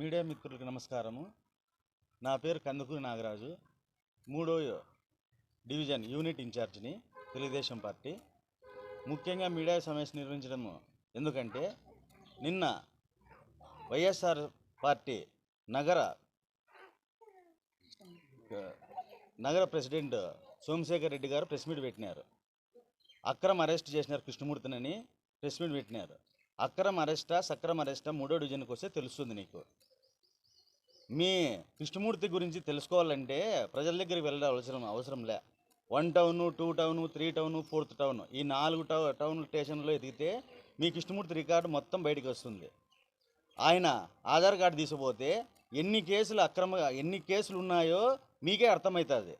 Media మిత్రులకు నమస్కారము. నా పేరు కందుకూరి నాగరాజు. మూడో డివిజన్ యూనిట్ ఇన్ఛార్జిని తెలుగుదేశం పార్టీ. ముఖ్యంగా మీడియా సమావేశం నిర్వహించడం ఎందుకంటే నిన్న వైఎస్ఆర్ పార్టీ నగర నగర ప్రెసిడెంట్ సోమశేఖర్ రెడ్డి గారు ప్రెస్ మీట్ పెట్టినారు. అక్రమ అరెస్ట్ చేసినారు కృష్ణమూర్తినని ప్రెస్ మీట్ పెట్టినారు. అక్రమ అరెస్టా సక్రమ అరెస్టా మూడో డివిజన్కి వస్తే తెలుస్తుంది నీకు. మీ కృష్ణమూర్తి గురించి తెలుసుకోవాలంటే ప్రజల దగ్గరికి వెళ్ళడం అవసరం అవసరం లే. One town two town three town fourth town. ఈ నాలుగు టౌ టౌన్ స్టేషన్లో ఎదిగితే మీ కృష్ణమూర్తి రికార్డు మొత్తం బయటకు వస్తుంది. ఆయన ఆధార్ కార్డు తీసుకుపోతే ఎన్ని కేసులు అక్రమ ఎన్ని కేసులు ఉన్నాయో మీకే అర్థమవుతుంది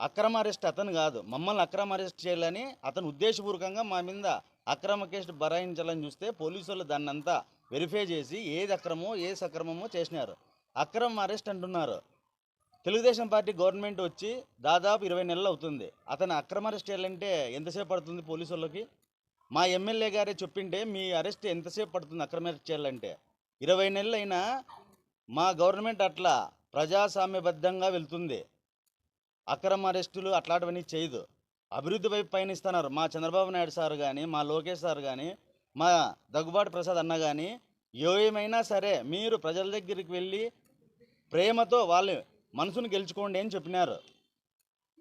అక్రమ అరెస్ట్ అతను కాదు. మమ్మల్ని అక్రమ అరెస్ట్ చేయాలని అతను ఉద్దేశపూర్వకంగా మా మీద అక్రమ కేసు బరాయించాలని చూస్తే పోలీసు వాళ్ళు దాన్నంతా వెరిఫై చేసి ఏది అక్రమో ఏది సక్రమమో చేసినారు. అక్రమ అరెస్ట్ అంటున్నారు. తెలుగుదేశం పార్టీ గవర్నమెంట్ వచ్చి దాదాపు ఇరవై నెలలు అవుతుంది. అతను అక్రమ అరెస్ట్ చేయాలంటే ఎంతసేపు పడుతుంది పోలీసు వాళ్ళకి మా ఎమ్మెల్యే గారే చెప్పింటే మీ అరెస్ట్ ఎంతసేపు పడుతుంది అక్రమ అరెస్ట్ చేయాలంటే? ఇరవై నెలలు అయినా మా గవర్నమెంట్ అట్లా ప్రజాస్వామ్యబద్ధంగా వెళ్తుంది. అక్రమ అరెస్టులు అట్లాంటివన్నీ చేయదు. అభివృద్ధి వైపు పయనిస్తున్నారు. మా చంద్రబాబు నాయుడు సార్ కానీ మా లోకేష్ సార్ కానీ మా దగ్గుబాటు ప్రసాద్ అన్న కానీ ఏమైనా సరే మీరు ప్రజల దగ్గరికి వెళ్ళి ప్రేమతో వాళ్ళు మనసును గెలుచుకోండి అని చెప్పినారు.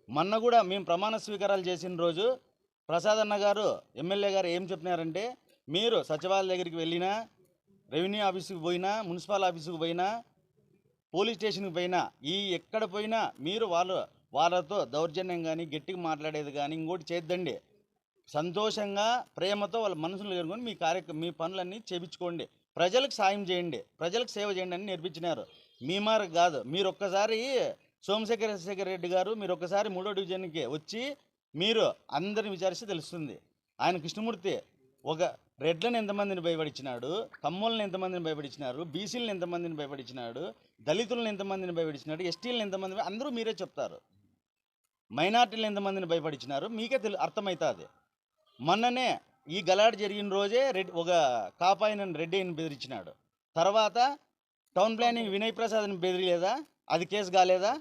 మొన్న కూడా మేము ప్రమాణ స్వీకారాలు చేసిన రోజు ప్రసాద్ అన్న గారు ఎమ్మెల్యే గారు ఏం చెప్పినారంటే మీరు సచివాలయ దగ్గరికి వెళ్ళినా రెవెన్యూ ఆఫీసుకి పోయినా మున్సిపల్ ఆఫీసుకి పోయినా పోలీస్ స్టేషన్కి పోయినా ఈ ఎక్కడ పోయినా మీరు వాళ్ళు వాళ్ళతో దౌర్జన్యం కానీ గట్టిగా మాట్లాడేది కానీ ఇంకోటి చేద్దండి సంతోషంగా ప్రేమతో వాళ్ళ మనసులు ఎదుర్కొని మీ కార్య మీ పనులన్నీ చేపించుకోండి. ప్రజలకు సాయం చేయండి. ప్రజలకు సేవ చేయండి అని నేర్పించినారు. మీ మారు కాదు. మీరు ఒక్కసారి సోమశేఖర శేఖర్ రెడ్డి గారు మీరు ఒక్కసారి మూడో డివిజన్కి వచ్చి మీరు అందరిని విచారిస్తే తెలుస్తుంది. ఆయన కృష్ణమూర్తి ఒక రెడ్లను ఎంతమందిని భయపడిచ్చినాడు కమ్మోళ్ళని ఎంతమందిని భయపడిచ్చినారు బీసీలను ఎంతమందిని భయపడిచ్చినాడు దళితులను ఎంతమందిని భయపడిచ్చినాడు ఎస్టీలను ఎంతమంది అందరూ మీరే చెప్తారు. మైనార్టీలు ఎంతమందిని భయపడిచ్చినారు మీకే తెలు అర్థమవుతుంది మొన్ననే ఈ గలాడ్ జరిగిన రోజే రెడ్డి ఒక కాపాయిన రెడ్డిని బెదిరించినాడు తర్వాత టౌన్ ప్లానింగ్ వినయ్ ప్రసాద్ని బెదిరియలేదా అది కేసు కాలేదా?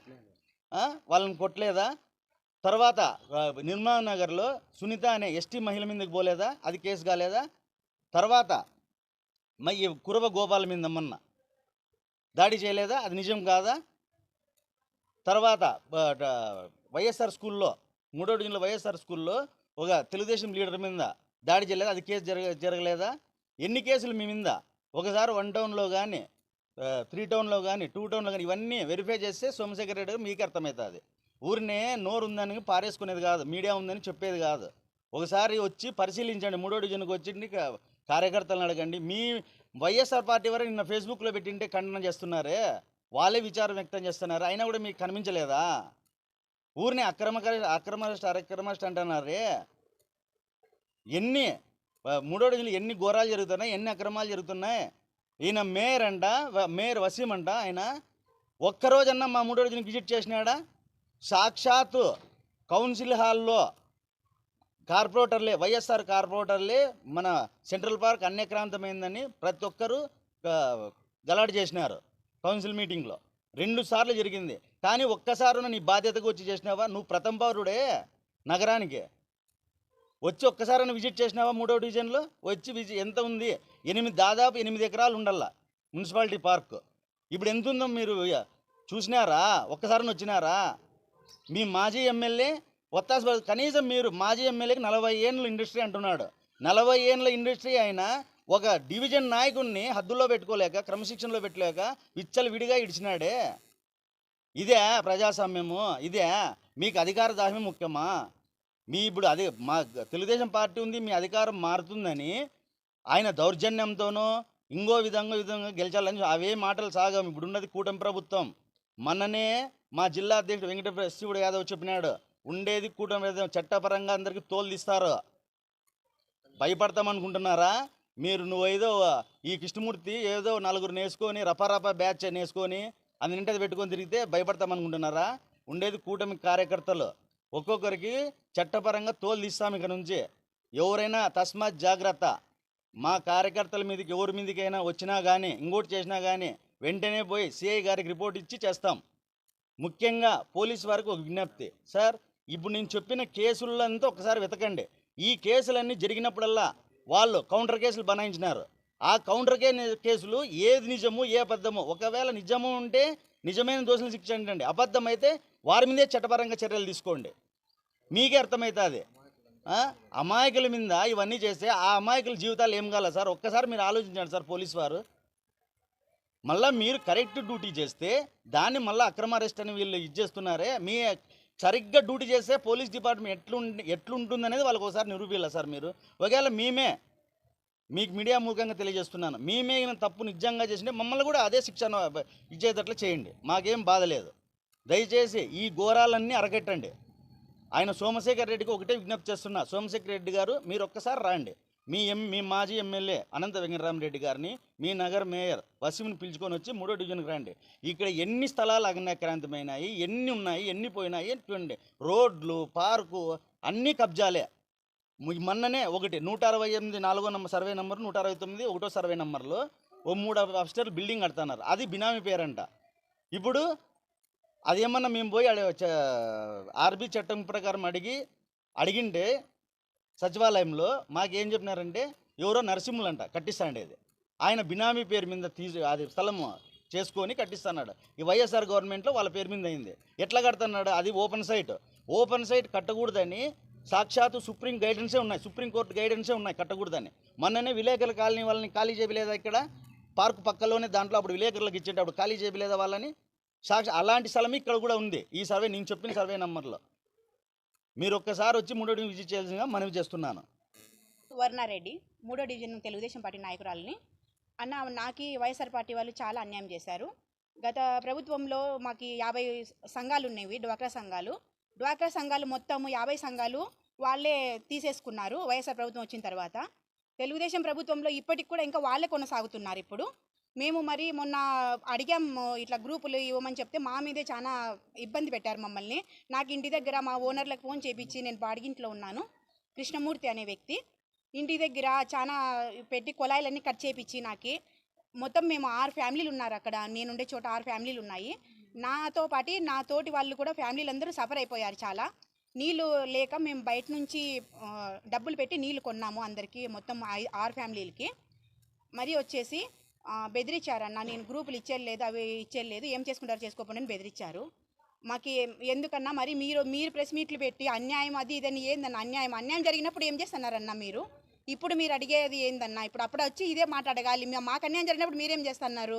వాళ్ళని కొట్టలేదా? తర్వాత నిర్మల్ నగర్లో సునీత అనే ఎస్టీ మహిళ మీదకి పోలేదా? అది కేసు కాలేదా? తర్వాత ఈ కురవ గోపాల మీద మొన్న దాడి చేయలేదా? అది నిజం కాదా? తర్వాత వైఎస్ఆర్ స్కూల్లో మూడో డివిజన్లో వైఎస్ఆర్ స్కూల్లో ఒక తెలుగుదేశం లీడర్ మీద దాడి చేయలేదు? అది కేసు జరగ జరగలేదా? ఎన్ని కేసులు మీ మీద? ఒకసారి వన్ టౌన్లో కానీ త్రీ టౌన్లో కానీ టూ టౌన్లో కానీ ఇవన్నీ వెరిఫై చేస్తే సోమశేఖర్ రెడ్డి మీకు అర్థమవుతుంది ఊరినే నోరు ఉందని పారేసుకునేది కాదు మీడియా ఉందని చెప్పేది కాదు. ఒకసారి వచ్చి పరిశీలించండి మూడో డివిజన్కి వచ్చి కార్యకర్తలను అడగండి. మీ వైఎస్ఆర్ పార్టీ వారు నిన్న ఫేస్బుక్లో పెట్టింటే ఖండన చేస్తున్నారే వాళ్ళే విచారం వ్యక్తం చేస్తున్నారు అయినా కూడా మీకు కనిపించలేదా? ఊరిని అక్రమ అక్రమస్ట్ అక్రమస్ట్ అంటున్నారే ఎన్ని మూడో డివిజన్లు ఎన్ని ఘోరాలు జరుగుతున్నాయి ఎన్ని అక్రమాలు జరుగుతున్నాయి? ఈయన మేయర్ అంట మేయర్ వసీం అంట ఆయన ఒక్కరోజన్నా మా మూడో డివిజన్ విజిట్ చేసినాడా? సాక్షాత్తు కౌన్సిల్ హాల్లో కార్పొరేటర్లే వైఎస్ఆర్ కార్పొరేటర్లే మన సెంట్రల్ పార్క్ అన్యక్రాంతమైందని ప్రతి ఒక్కరూ గలాట్ చేసినారు కౌన్సిల్ మీటింగ్లో. రెండు సార్లు జరిగింది. కానీ ఒక్కసారి నీ బాధ్యతగా వచ్చి చేసినావా? నువ్వు ప్రథమ పౌరుడే నగరానికి. వచ్చి ఒక్కసారైనా విజిట్ చేసినావా మూడో డివిజన్లో? వచ్చి విజి ఎంత ఉంది? ఎనిమిది దాదాపు ఎనిమిది ఎకరాలు ఉండాల మున్సిపాలిటీ పార్క్. ఇప్పుడు ఎంత ఉందో మీరు చూసినారా? ఒక్కసారి వచ్చినారా? మీ మాజీ ఎమ్మెల్యే ఒత్తాసు కనీసం మీరు మాజీ ఎమ్మెల్యేకి నలభై ఏండ్ల ఇండస్ట్రీ అంటున్నాడు. నలభై ఏళ్ళ ఇండస్ట్రీ అయినా ఒక డివిజన్ నాయకుడిని హద్దుల్లో పెట్టుకోలేక క్రమశిక్షణలో పెట్టలేక విచ్చలు విడిగా ఇడిచినాడే. ఇదే ప్రజాస్వామ్యము ఇదే మీకు అధికార దాహమే ముఖ్యమా? మీ ఇప్పుడు అదే మా తెలుగుదేశం పార్టీ ఉంది మీ అధికారం మారుతుందని ఆయన దౌర్జన్యంతోనో ఇంకో విధంగా విధంగా గెలిచాలని అవే మాటలు సాగం. ఇప్పుడు ఉన్నది కూటమి ప్రభుత్వం. మొన్ననే మా జిల్లా అధ్యక్షుడు వెంకటేశ్వర శివుడు యాదవ్ చెప్పినాడు ఉండేది కూటమి చట్టపరంగా అందరికీ తోలు తీస్తారు. భయపడతామనుకుంటున్నారా? మీరు నువ్వు ఏదో ఈ కృష్ణమూర్తి ఏదో నలుగురు నేసుకొని రపరప బ్యాచ్ నేసుకొని అది నింటది పెట్టుకొని తిరిగితే భయపడతామనుకుంటున్నారా? ఉండేది కూటమి కార్యకర్తలు. ఒక్కొక్కరికి చట్టపరంగా తోలు తీస్తాం ఇక్కడ నుంచి. ఎవరైనా తస్మాత్ జాగ్రత్త. మా కార్యకర్తల మీదకి ఎవరి మీదకైనా వచ్చినా కానీ ఇంకోటి చేసినా కానీ వెంటనే పోయి సిఐ గారికి రిపోర్ట్ ఇచ్చి చేస్తాం. ముఖ్యంగా పోలీస్ వారికి ఒక విజ్ఞప్తి. సార్ ఇప్పుడు నేను చెప్పిన కేసులంతా ఒకసారి వెతకండి. ఈ కేసులన్నీ జరిగినప్పుడల్లా వాళ్ళు కౌంటర్ కేసులు బనాయించినారు. ఆ కౌంటర్ కేసులు ఏది నిజము ఏ అబద్ధము ఒకవేళ నిజము ఉంటే నిజమైన దోషులు శిక్షించండి అబద్ధం అయితే వారి మీదే చట్టపరంగా చర్యలు తీసుకోండి. మీకే అర్థమవుతుంది అమాయకుల మీద ఇవన్నీ చేస్తే ఆ అమాయకుల జీవితాలు ఏం కాల సార్? ఒక్కసారి మీరు ఆలోచించండి సార్ పోలీస్ వారు. మళ్ళీ మీరు కరెక్ట్ డ్యూటీ చేస్తే దాన్ని మళ్ళీ అక్రమ అరెస్ట్ అని వీళ్ళు ఇచ్చేస్తున్నారే మీ సరిగ్గా డ్యూటీ చేస్తే పోలీస్ డిపార్ట్మెంట్ ఎట్లు ఎట్లుంటుంది అనేది వాళ్ళకి ఒకసారి నిరూపిల్ల సార్ మీరు? ఒకవేళ మేమే మీకు మీడియా మూలకంగా తెలియజేస్తున్నాను మేమే తప్పు నిజంగా చేసింటే మమ్మల్ని కూడా అదే శిక్షణ ఇచ్చేటట్లు చేయండి మాకేం బాధ లేదు. దయచేసి ఈ ఘోరాలన్నీ అరగట్టండి. ఆయన సోమశేఖర్ రెడ్డికి ఒకటే విజ్ఞప్తి చేస్తున్నా. సోమశేఖర్ రెడ్డి గారు మీరు ఒక్కసారి రాండి. మీ ఎం మీ మాజీ ఎమ్మెల్యే అనంత వెంకటరామరెడ్డి గారిని మీ నగర్ మేయర్ వసీంని పిలుచుకొని వచ్చి మూడో డివిజన్కి రండి. ఇక్కడ ఎన్ని స్థలాలు అగ్నాక్రాంతమైనాయి ఎన్ని ఉన్నాయి ఎన్ని పోయినాయి చూడండి రోడ్లు పార్కు అన్నీ కబ్జాలే. మొన్ననే ఒకటి నూట అరవై ఎనిమిది నాలుగో నంబర్ సర్వే నెంబర్ నూట అరవై తొమ్మిది ఒకటో సర్వే నెంబర్లో ఓ మూడు అఫ్స్టర్ బిల్డింగ్ కడుతున్నారు. అది బినామీ పేరంట. ఇప్పుడు అదేమన్నా మేము పోయి ఆర్బీ చట్టం ప్రకారం అడిగి అడిగింటే సచివాలయంలో మాకేం చెప్పినారంటే ఎవరో నరసింహులంట కట్టిస్తాండేది ఆయన బినామీ పేరు మీద తీసి అది స్థలం చేసుకొని కట్టిస్తున్నాడు. ఈ వైఎస్ఆర్ గవర్నమెంట్లో వాళ్ళ పేరు మీద అయింది. ఎట్లా కడుతున్నాడు? అది ఓపెన్ సైట్. ఓపెన్ సైట్ కట్టకూడదని సాక్షాత్తు సుప్రీం గైడెన్సే ఉన్నాయి. సుప్రీంకోర్టు గైడెన్సే ఉన్నాయి కట్టకూడదని. మొన్ననే విలేకరుల కాలనీ వాళ్ళని ఖాళీ చేయలేదా ఇక్కడ? పార్కు పక్కలోనే దాంట్లో అప్పుడు విలేకరులకు ఇచ్చేటప్పుడు ఖాళీ చేయలేదా వాళ్ళని? సాక్షి అలాంటి స్థలం ఇక్కడ కూడా ఉంది. ఈ సర్వే నేను చెప్పిన సర్వే నెంబర్లో. మీరు ఒక్కసారి వచ్చి మూడో విజిట్ చేయాల్సిందిగా మనవి చేస్తున్నాను. వర్ణారెడ్డి మూడో డివిజన్ తెలుగుదేశం పార్టీ నాయకురాలని. అన్న నాకి వైఎస్ఆర్ పార్టీ వాళ్ళు చాలా అన్యాయం చేశారు. గత ప్రభుత్వంలో మాకు యాభై సంఘాలు ఉన్నవి డ్వాక్రా సంఘాలు. డ్వాక్రా సంఘాలు మొత్తము యాభై సంఘాలు వాళ్ళే తీసేసుకున్నారు వైఎస్ఆర్ ప్రభుత్వం వచ్చిన తర్వాత. తెలుగుదేశం ప్రభుత్వంలో ఇప్పటికి కూడా ఇంకా వాళ్ళే కొనసాగుతున్నారు ఇప్పుడు. మేము మరి మొన్న అడిగాము ఇట్లా గ్రూపులు ఇవ్వమని చెప్తే మా మీదే చాలా ఇబ్బంది పెట్టారు మమ్మల్ని. నాకు ఇంటి దగ్గర మా ఓనర్లకు ఫోన్ చేపించి నేను బాడిగింట్లో ఉన్నాను. కృష్ణమూర్తి అనే వ్యక్తి. ఇంటి దగ్గర చాలా పెట్టి కొలాయిలన్నీ కట్ చేపించి నాకు. మొత్తం మేము ఆరు ఫ్యామిలీలు ఉన్నారు అక్కడ. నేనుండే చోట ఆరు ఫ్యామిలీలు ఉన్నాయి. నాతో పాటు నా తోటి వాళ్ళు కూడా ఫ్యామిలీలు అందరూ సఫర్ అయిపోయారు చాలా. నీళ్ళు లేక మేము బయట నుంచి డబ్బులు పెట్టి నీళ్ళు కొన్నాము అందరికీ మొత్తం ఆరు ఫ్యామిలీలకి. మరి వచ్చేసి బెదిరించారన్న నేను గ్రూపులు ఇచ్చేయలేదు అవి ఇచ్చేయలేదు ఏం చేసుకుంటారు చేసుకోకుండా అని బెదిరించారు మాకు ఎందుకన్నా మరి మీరు మీరు ప్రెస్ మీట్లు పెట్టి అన్యాయం అది ఇదని ఏందన్న? అన్యాయం అన్యాయం జరిగినప్పుడు ఏం చేస్తున్నారన్న మీరు? ఇప్పుడు మీరు అడిగేది ఏందన్నా? ఇప్పుడు అప్పుడు వచ్చి ఇదే మాట అడగాలి మాకు అన్యాయం జరిగినప్పుడు మీరేం చేస్తున్నారు?